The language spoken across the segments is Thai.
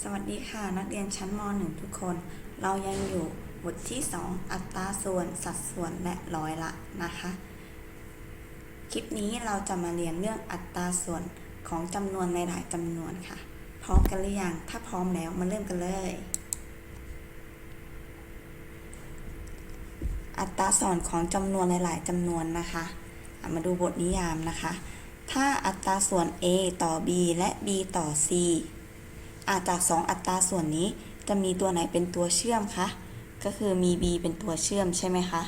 สวัสดีค่ะ นักเรียนชั้นม .1 ทุกคน เรายังอยู่บทที่ 2 อัตราส่วน สัดส่วนและร้อยละนะคะ คลิปนี้เราจะมาเรียนเรื่องอัตราส่วนของจำนวนในหลายๆจำนวนค่ะ พร้อมกันหรือยัง ถ้าพร้อมแล้วมาเริ่มกันเลย อัตราส่วนของจำนวนหลายๆจำนวนนะคะอะมาดูบทนิยามนะคะ ถ้าอัตราส่วน a ต่อ b และ b ต่อ c อาจาก 2 อัตราส่วนนี้จะมีตัวไหนเป็นตัวเชื่อมคะ ก็คือมี b เป็นตัวเชื่อมใช่ไหมคะ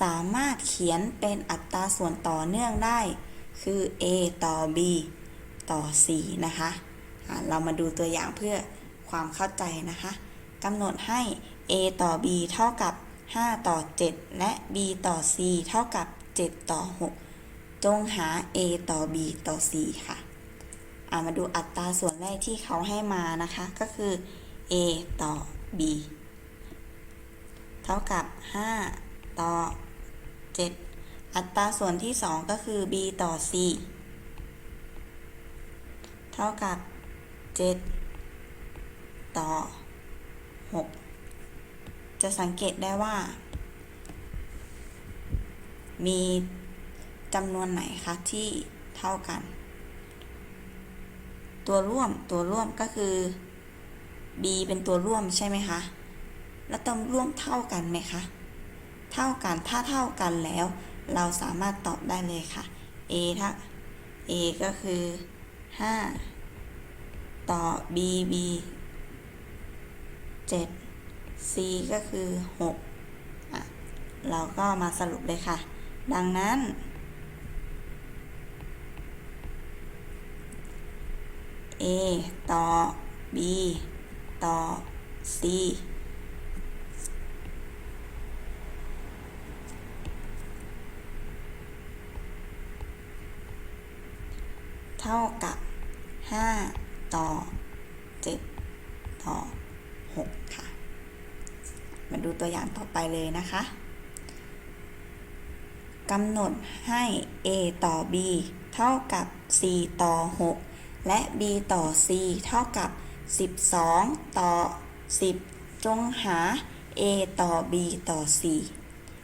สามารถเขียนเป็นอัตราส่วนต่อเนื่องได้ คือ a ต่อ b ต่อ c นะคะะเรามาดูตัวอย่างเพื่อความเข้าใจนะคะกำหนดให้ a ต่อ b เท่ากับ 5 ต่อ 7 และ b ต่อ c เท่ากับ 7 ต่อ 6 จงหา a ต่อ b ต่อ c ค่ะ มาดูอัตราส่วนแรกที่เขาให้มานะคะ ก็คือ a ต่อ b เท่ากับ 5 ต่อ 7 อัตราส่วนที่ 2 ก็คือ b ต่อ c เท่ากับ 7 ต่อ 6 จะสังเกตได้ว่า มีจำนวนไหนคะที่เท่ากัน ตัวร่วมตัวร่วมก็คือ b เป็นตัวร่วมใช่ไหมคะ แล้วตัวร่วมเท่ากันไหมคะ เท่ากัน ถ้าเท่ากันแล้ว เราสามารถตอบได้เลยค่ะ a ถ้า a ก็คือ 5 ต่อ b b 7 c ก็คือ6อะเราก็มาสรุปเลยค่ะ ดังนั้น a ต่อ b ต่อ c เท่ากับ 5 ต่อ 7 ต่อ 6 ค่ะ มาดูตัวอย่างต่อไปเลยนะคะกำหนดให้ a ต่อ b เท่ากับ c ต่อ 6 และ b ต่อ c เท่ากับ 12 ต่อ 10 จงหา a ต่อ b ต่อ c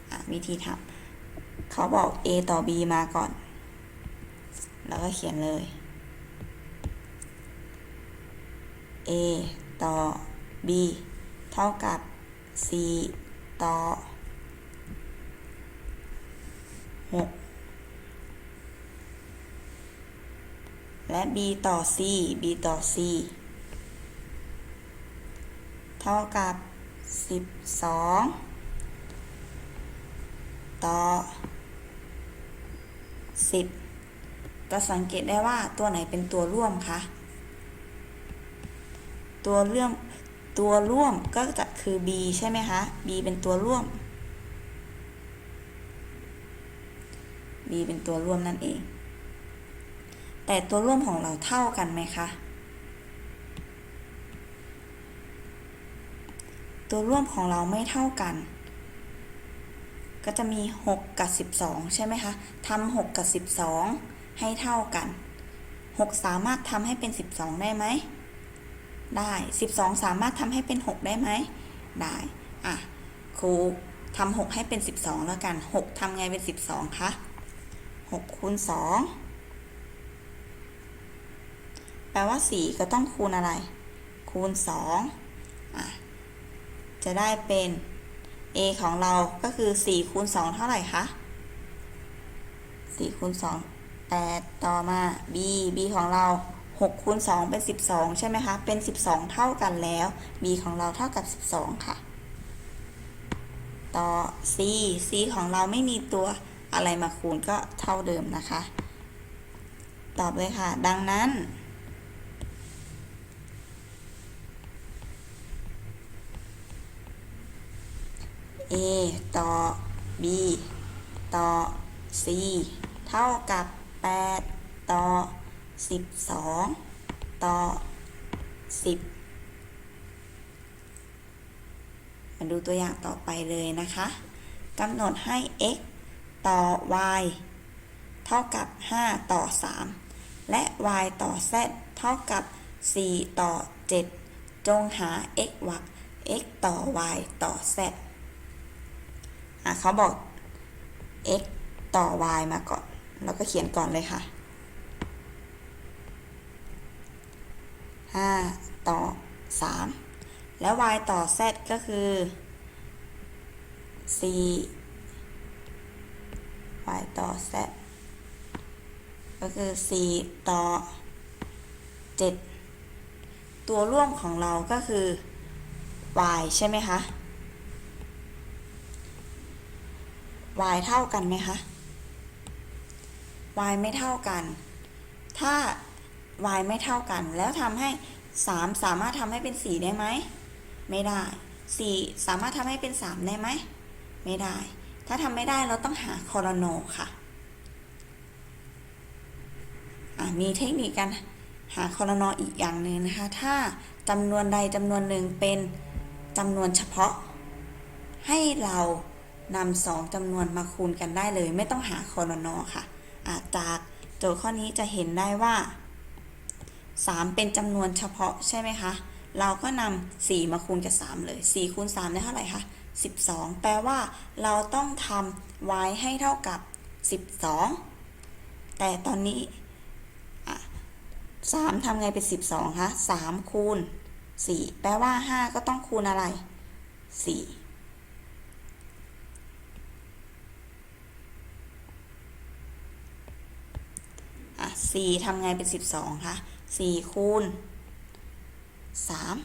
อวิธีทำเขาบอก a ต่อ b มาก่อน แล้วก็เขียนเลย a ต่อ b เท่ากับ c ต่อ6 และ b ต่อ c b ต่อ c เท่ากับ 12 ต่อ 10 ก็สังเกตได้ว่าตัวไหนเป็นตัวร่วมคะตัวเรื่องตัวร่วมก็จะคือ b ใช่ไหมคะ b เป็นตัวร่วม b เป็นตัวร่วมนั่นเอง แต่ตัวร่วมของเราเท่ากันไหมคะ ตัวร่วมของเราไม่เท่ากัน ก็จะมี 6 กับ 12 ใช่ไหมคะทำ6กับ 12 ให้เท่ากัน 6 สามารถทำให้เป็น 12 ได้ไหม ได้ 12 สามารถทำให้เป็น 6 ได้ไหม ได้ อะ ครูทำ6ให้เป็น 12 แล้วกัน 6ทำไงเป็น 12 คะ 6คูณ2 แปลว่า 4 ก็ต้องคูณอะไร คูณ2อะจะได้เป็น a ของเราก็คือ 4 คูณ 2 เท่าไหร่คะ 4 คูณ 2 8 ต่อมา b b ของเรา 6 คูณ 2 เป็น 12 ใช่ไหมคะ เป็น 12 เท่ากันแล้ว b ของเราเท่ากับ 12 ค่ะ ต่อ c c ของเราไม่มีตัวอะไรมาคูณก็เท่าเดิมนะคะ ตอบเลยค่ะ ดังนั้น a ต่อ b ต่อ c เท่ากับ 8 ต่อ 12 ต่อ 10 มาดูตัวอย่างต่อไปเลยนะคะกำหนดให้ x ต่อ y เท่ากับ 5 ต่อ 3 และ y ต่อ z เท่ากับ 4 ต่อ 7 จงหา x วรรค x ต่อ y ต่อ z อ่ เขาบอก x ต่อ y มาก่อนเราก็เขียนก่อนเลยค่ะ 5 ต่อ 3 แล้ว y ต่อ z ก็คือ 4 y ต่อ z ก็คือ 4 ต่อ 7 ตัวร่วมของเราก็คือ y ใช่ไหมคะ y เท่ากันไหมคะ y ไม่เท่ากัน ถ้า y ไม่เท่ากัน แล้วทำให้ 3 สามารถทำให้เป็น 4 ได้ไหม ไม่ได้ 4 สามารถทำให้เป็น 3 ได้ไหม ไม่ได้ ถ้าทำไม่ได้เราต้องหาคอรโนค่ะมีเทคนิคการหาคอรนออีกอย่างหนึ่งนะคะ ถ้าจำนวนใดจำนวนหนึ่งเป็นจำนวนเฉพาะ ให้เรา นำสองจำนวนมาคูณกันได้เลย ไม่ต้องหาคอนนอค่ะจากโจทย์ข้อนี้จะเห็นได้ว่า 3 เป็นจำนวนเฉพาะใช่ไหมคะ เราก็นำ4มาคูณกับ 3 เลย4คูณ3ได้เท่าไหร่คะ12 แปลว่าเราต้องทำ y ให้เท่ากับ 12 แต่ตอนนี้3ทำไงเป็น 12คะ3คูณ4แปลว่า 5 ก็ต้องคูณอะไร 4 สี่ทำไงเป็นสิบสองคะสี่คูณสาม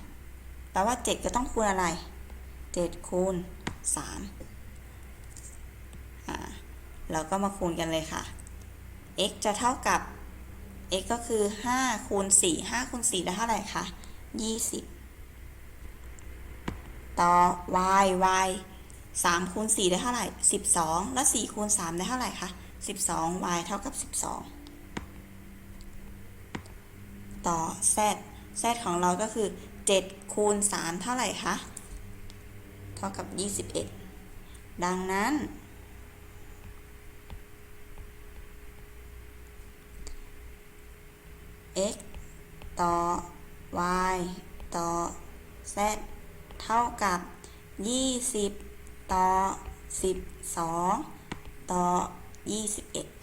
แปลว่าเจ็ดก็ต้องคูณอะไรเจ็ดคูณสามอ่าเราก็มาคูณกันเลยค่ะ x จะเท่ากับ x ก็คือ5คูณ4 5คูณ4ได้เท่าไหร่คะ20 ต่อ y y 3คูณ4ได้เท่าไหร่ 12 แล้ว4คูณ3ได้เท่าไหร่คะ12 y เท่ากับ 12 ต่อ z z ของเราก็คือ 7 คูณ 3 เท่าไหร่คะเท่ากับ 21 ดังนั้น x ต่อ y ต่อ z เท่ากับ 20 ต่อ 12 ต่อ 21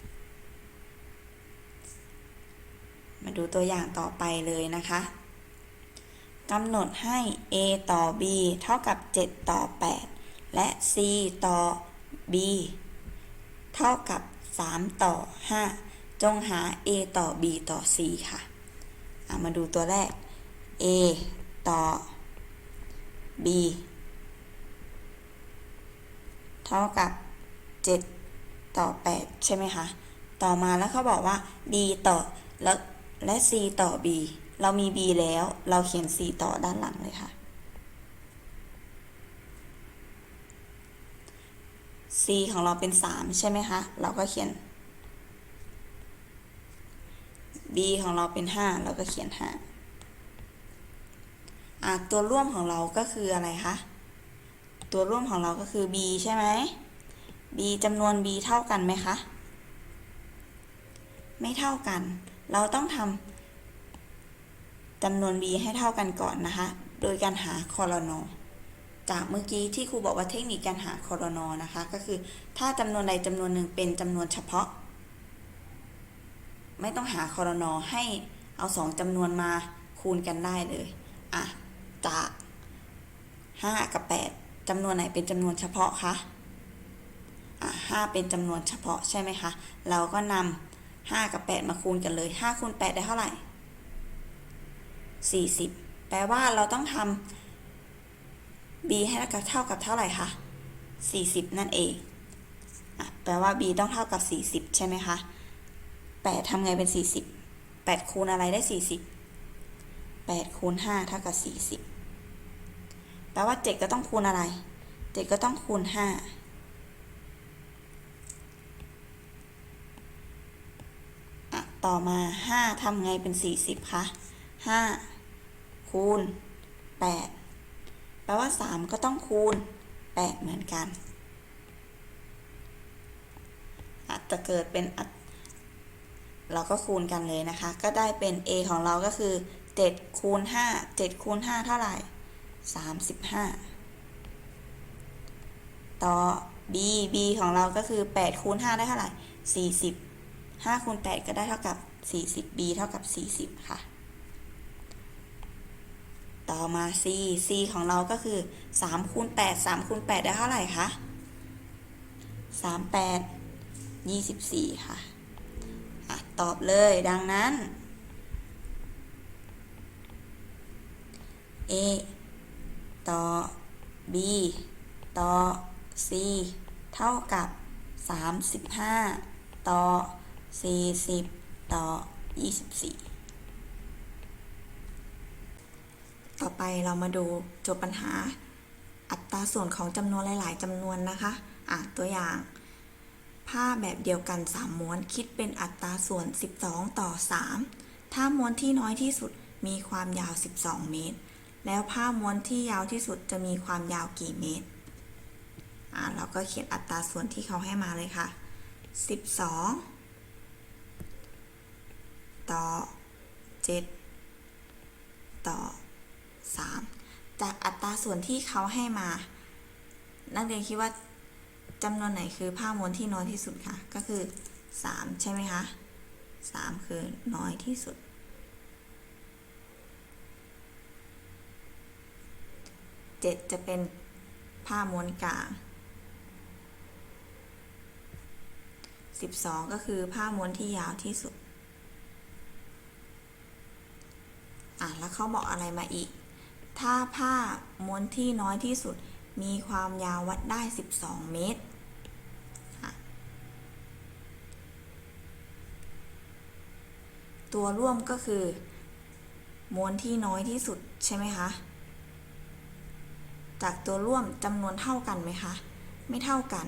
มาดูตัวอย่างต่อไปเลยนะคะกำหนดให้ a ต่อ b เท่ากับ 7 ต่อ 8 และ c ต่อ b เท่ากับ 3 ต่อ 5 จงหา a ต่อ b ต่อ c ค่ะมาดูตัวแรก a ต่อ b เท่ากับ 7 ต่อ 8 ใช่ไหมคะ ต่อมาแล้วเขาบอกว่า b ต่อแล้ว และ c ต่อ b เรามี b แล้ว เราเขียน c ต่อด้านหลังเลยค่ะ c ของเราเป็น 3 ใช่ไหมคะ เราก็เขียน b ของเราเป็น 5 เราก็เขียน 5อะตัวร่วมของเราก็คืออะไรคะ ตัวร่วมของเราก็คือ b ใช่ไหม b จำนวน b เท่ากันไหมคะ ไม่เท่ากัน เราต้องทำจำนวน b ให้เท่ากันก่อนนะคะ โดยการหาคอรนอจากเมื่อกี้ที่ครูบอกว่าเทคนิคการหาคอรนอนะคะ ก็คือถ้าจำนวนใดจำนวนหนึ่งเป็นจำนวนเฉพาะ ไม่ต้องหาคอรนอให้เอาสองจำนวนมาคูณกันได้เลย อะ จาก 5 กับ 8จำนวนไหนเป็นจำนวนเฉพาะคะ อะ5เป็นจำนวนเฉพาะใช่ไหมคะ เราก็นำ ห้ากับแปดมาคูณกันเลยห้าคูณแปดได้เท่าไหร่สี่สิบแปลว่าเราต้องทำ b ให้เท่ากับเท่าไหร่คะสี่สิบนั่นเองแปลว่า b ต้องเท่ากับสี่สิบใช่ไหมคะแปดทำไงเป็นสี่สิบแปดคูณอะไรได้สี่สิบแปดคูณห้าเท่ากับสี่สิบแปลว่าเจ็ดก็ต้องคูณอะไรเจ็ดก็ต้องคูณห้า ต่อมาห้าทำไงเป็นสี่สิบคะห้าคูณแปดแปลว่าสามก็ต้องคูณแปดเหมือนกัน อาจจะเกิดเป็นเราก็คูณกันเลยนะคะ ก็ได้เป็น a ของเราก็คือ 7 คูณ 5 7 คูณ 5 เท่าไหร่ 35 ต่อ b b ของเราก็คือ 8 คูณ 5 ได้เท่าไหร่ 40 5คูณ8ก็ได้เท่ากับ 40 b เท่ากับ 40 ค่ะ ต่อมา c c ของเราก็คือ3คูณ8 3คูณ8ได้เท่าไหร่คะ38 24 ค่ะอะตอบเลยดังนั้น a ต่อ b ต่อ c เท่ากับ 35 ต่อ 40 ต่อ 24 ต่อไปเรามาดูโจทย์ปัญหา อัตราส่วนของจำนวนหลาย ๆจำนวนนะคะอะตัวอย่าง ผ้าแบบเดียวกัน 3 ม้วนคิดเป็นอัตราส่วน 12 ต่อ 3 ถ้าม้วนที่น้อยที่สุดมีความยาว 12 เมตร แล้วผ้าม้วนที่ยาวที่สุดจะมีความยาวกี่เมตรอ่าเราก็เขียนอัตราส่วนที่เขาให้มาเลยค่ะ 12 ต่อ 7 ต่อ 3 จากอัตราส่วนที่เขาให้มา นักเรียนคิดว่าจำนวนไหนคือผ้าม้วนที่น้อยที่สุดคะ ก็คือ 3 ใช่ไหมคะ 3 คือน้อยที่สุด 7 จะเป็นผ้าม้วนกลาง12 ก็คือผ้าม้วนที่ยาวที่สุด อะแล้วเขาบอกอะไรมาอีก ถ้าผ้าม้วนที่น้อยที่สุดมีความยาววัดได้ 12 เมตรตัวร่วมก็คือม้วนที่น้อยที่สุดใช่ไหมคะ จากตัวร่วมจำนวนเท่ากันไหมคะ ไม่เท่ากัน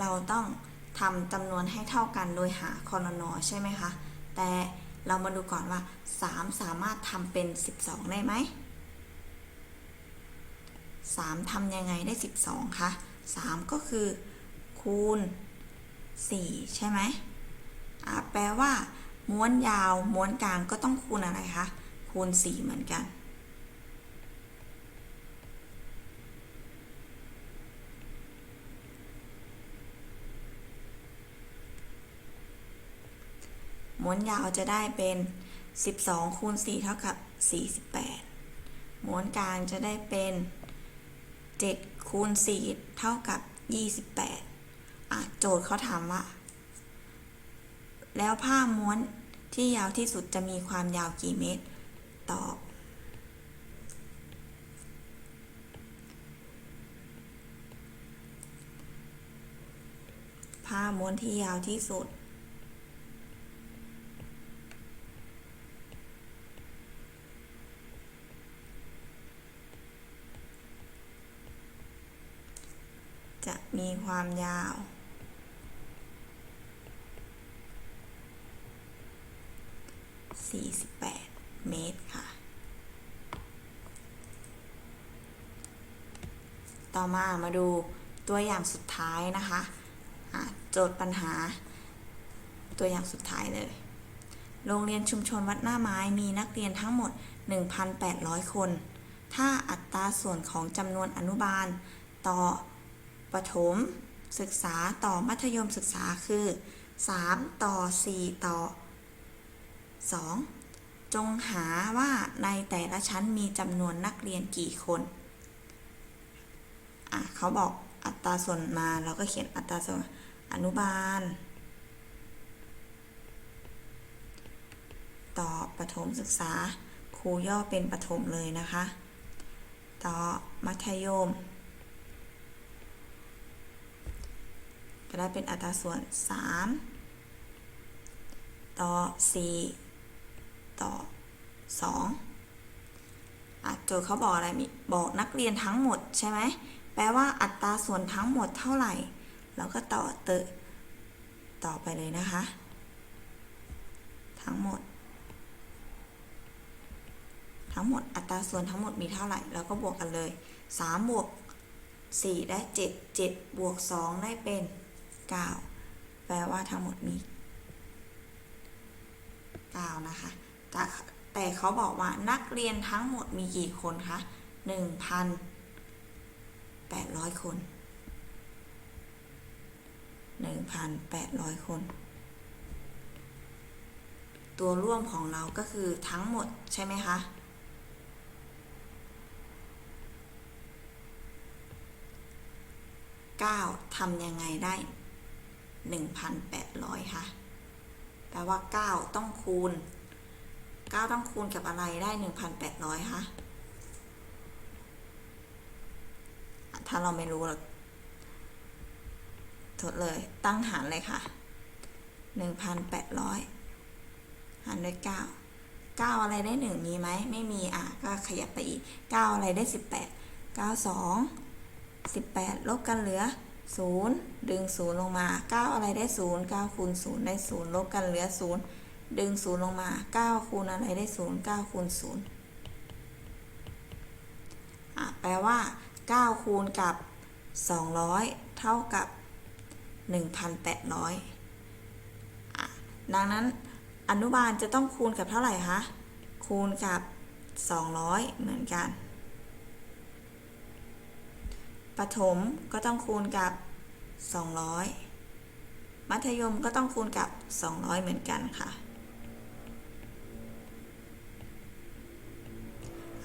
เราต้องทำจำนวนให้เท่ากันโดยหาคอนนอใช่ไหมคะ แต่เรามาดูก่อนว่า 3 สามารถทำเป็น 12 ได้ไหม3ทำยังไงได้ 12คะ3 ก็คือ คูณ 4 ใช่ไหมแปลว่า ม้วนยาว ม้วนกลางก็ต้องคูณอะไรคะ คูณ 4 เหมือนกัน ม้วนยาวจะได้เป็น 12 คูณ 4 เท่ากับ 48 ม้วนกลางจะได้เป็น 7 คูณ 4 เท่ากับ 28อะโจทย์เขาถามว่า แล้วผ้าม้วนที่ยาวที่สุดจะมีความยาวกี่เมตร ตอบผ้าม้วนที่ยาวที่สุด จะ มีความยาว 48 เมตรค่ะ ต่อมามาดูตัวอย่างสุดท้ายนะคะะโจทย์ปัญหา ตัวอย่างสุดท้ายเลย โรงเรียนชุมชนวัดหน้าไม้มีนักเรียนทั้งหมด 1,800 คน ถ้าอัตราส่วนของจำนวนอนุบาลต่อ ประถมศึกษาต่อมัธยมศึกษาคือ 3 ต่อ 4 ต่อ 2 จงหาว่าในแต่ละชั้นมีจำนวนนักเรียนกี่คนอะเขาบอกอัตราส่วนมาเราก็เขียนอัตราส่วนอนุบาล ต่อประถมศึกษาครูย่อเป็นประถมเลยนะคะ ต่อมัธยม จะได้เป็นอัตราส่วน 3 ต่อ 4 ต่อ 2อะโจทย์เขาบอกอะไรมีบอกนักเรียนทั้งหมดใช่ไหมแปลว่าอัตราส่วนทั้งหมดเท่าไหร่เราก็ต่อเตอต่อไปเลยนะคะ ทั้งหมด ทั้งหมดอัตราส่วนทั้งหมดมีเท่าไหร่เราก็บวกกันเลย 3 บวก4 ได้ 7 7 บวก 2 ได้เป็น 9 แปลว่าทั้งหมดมี 9 นะคะแต่แต่เขาบอกว่านักเรียนทั้งหมดมีกี่คนคะ1,800 คน 1,800 คน ตัวร่วมของเราก็คือทั้งหมดใช่ไหมคะ9ทำยังไงได้ 1,800 ค่ะ แปลว่า 9 ต้องคูณ 9 ต้องคูณกับอะไรได้ 1,800คะอะถ้าเราไม่รู้เราทดเลยตั้งหารเลยค่ะ 1,800 หารด้วย 9 9 อะไรได้ 1 มีไหม ไม่มี อะ ก็ขยับไปอีก 9 อะไรได้ 18 9 2 18 ลบกันเหลือ 0 ดึง 0 ลงมา 9 อะไรได้ 0 9คูณ0ได้ 0 ลบกันเหลือ 0 ดึง 0 ลงมา 9 คูณอะไรได้ 0 9 คูณ0อะแปลว่า 9 คูณกับ 200 เท่ากับ 1,800 ดังนั้นอนุบาลจะต้องคูณกับเท่าไหร่คะ คูณกับ 200 เหมือนกัน ประถมก็ต้องคูณกับ 200 มัธยมก็ต้องคูณกับ 200 เหมือนกันค่ะ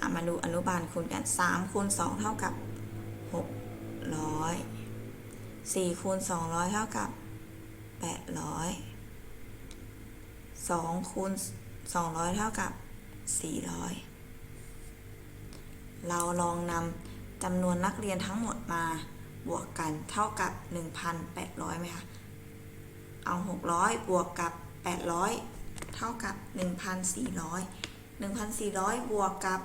อะมาดูอนุบาลคูณกัน 3 คูณ 2 เท่ากับ 600 4 คูณ 200 เท่ากับ 800 2 คูณ 200 เท่ากับ 400 เราลองนำ จำนวนนักเรียนทั้งหมดมาบวกกันเท่ากับ 1,800ไหมคะ เอา 600 บวกกับ 800 เท่ากับ 1,400 1,400 บวกกับ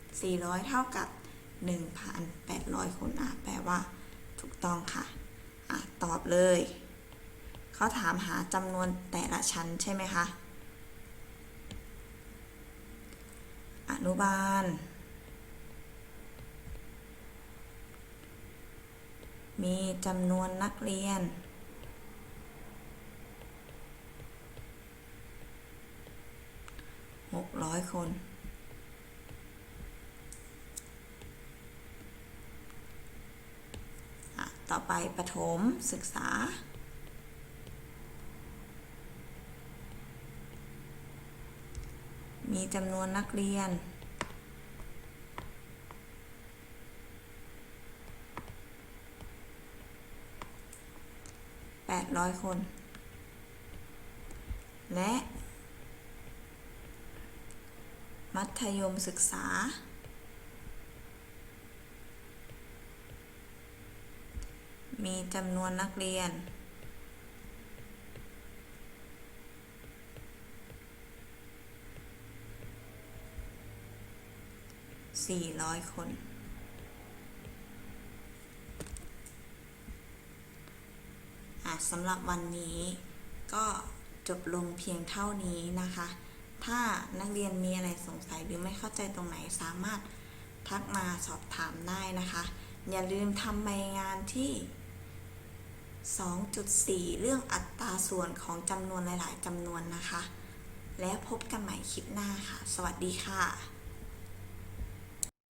400 เท่ากับ 1,800คนอะแปลว่า ถูกต้องค่ะ อะ ตอบเลย เขาถามหาจำนวนแต่ละชั้นใช่ไหมคะ อนุบาล มีจำนวนนักเรียน หกร้อยคน ต่อไปประถมศึกษา มีจำนวนนักเรียน 800คน และ มัธยมศึกษา มีจำนวนนักเรียน 400 คน อะ สำหรับวันนี้ก็จบลงเพียงเท่านี้นะคะ ถ้านักเรียนมีอะไรสงสัยหรือไม่เข้าใจตรงไหนสามารถทักมาสอบถามได้นะคะ อย่าลืมทำใบงานที่ 2.4 เรื่องอัตราส่วนของจำนวนหลาย ๆจำนวนนะคะ และพบกันใหม่คลิปหน้าค่ะ สวัสดีค่ะ